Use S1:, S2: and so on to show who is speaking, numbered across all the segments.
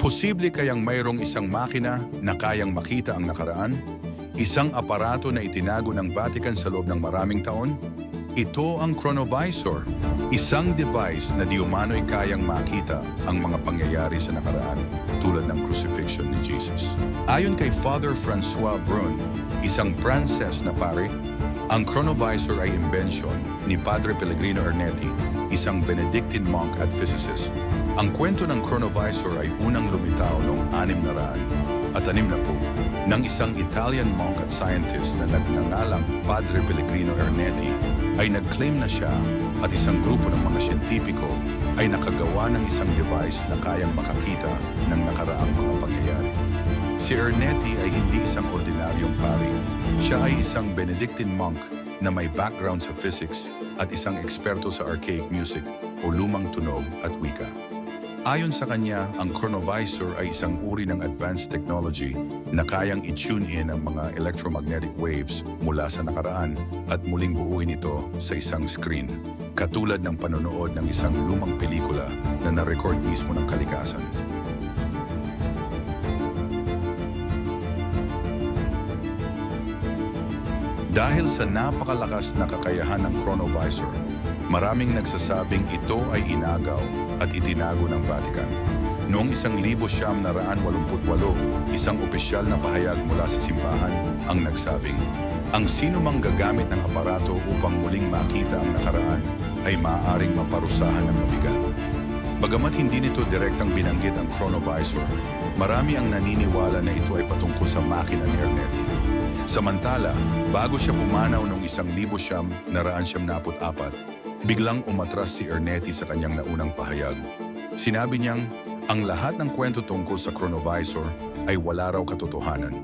S1: Posible kayang mayroong isang makina na kayang makita ang nakaraan? Isang aparato na itinago ng Vatican sa loob ng maraming taon? Ito ang chronovisor, isang device na di umano'y kayang makita ang mga pangyayari sa nakaraan tulad ng crucifixion ni Jesus. Ayon kay Father Francois Brun, isang Frances na pare, ang chronovisor ay invention ni Padre Pellegrino Ernetti, isang Benedictine monk at physicist. Ang kwento ng chronovisor ay unang lumitaw noong anim na raan at anim na po ng isang Italian monk at scientist na nagngangalang Padre Pellegrino Ernetti ay nag-claim na siya at isang grupo ng mga siyentipiko ay nakagawa ng isang device na kayang makakita ng nakaraang mga pangyayari. Si Ernetti ay hindi isang ordinaryong pari. Siya ay isang Benedictine monk na may background sa physics at isang eksperto sa archaic music o lumang tunog at wika. Ayon sa kanya, ang chronovisor ay isang uri ng advanced technology na kayang i-tune in ang mga electromagnetic waves mula sa nakaraan at muling buuin ito sa isang screen, katulad ng panonood ng isang lumang pelikula na na-record mismo ng kalikasan. Dahil sa napakalakas na kakayahan ng chronovisor, maraming nagsasabing ito ay inagaw at itinago ng Vatican. Noong isang libo siyam na raan walumput walo, isang opisyal na pahayag mula sa simbahan ang nagsabing, ang sino mang gagamit ng aparato upang muling makita ang nakaraan ay maaaring maparusahan ng mabigat. Bagamat hindi nito direktang binanggit ang chronovisor, marami ang naniniwala na ito ay patungkol sa makina ni Ernetti. Samantala, bago siya pumanaw noong isang libo siyam na raan siyam na apot apat, biglang umatras si Ernetti sa kanyang naunang pahayag. Sinabi niyang, ang lahat ng kwento tungkol sa chronovisor ay wala raw katotohanan.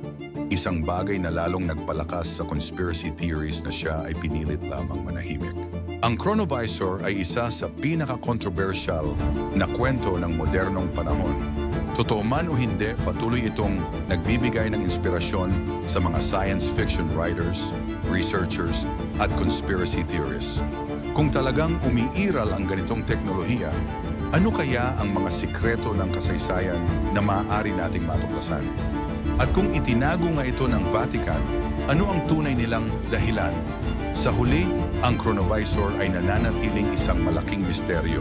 S1: Isang bagay na lalong nagpalakas sa conspiracy theories na siya ay pinilit lamang manahimik. Ang chronovisor ay isa sa pinaka-controversial na kwento ng modernong panahon. Totoo man o hindi, patuloy itong nagbibigay ng inspirasyon sa mga science fiction writers, researchers, at conspiracy theorists. Kung talagang umiiral ang ganitong teknolohiya, ano kaya ang mga sikreto ng kasaysayan na maaari nating matuklasan? At kung itinago nga ito ng Vatican, ano ang tunay nilang dahilan? Sa huli, ang chronovisor ay nananatiling isang malaking misteryo,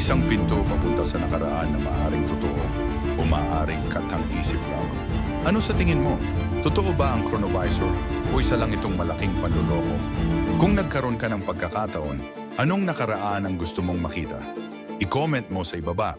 S1: isang pinto papunta sa nakaraan na maaring totoo o maaring katang-isip lamang. Ano sa tingin mo? Totoo ba ang chronovisor o isa lang itong malaking panluloko? Kung nagkaroon ka ng pagkakataon, anong nakaraan ang gusto mong makita? I-comment mo sa ibaba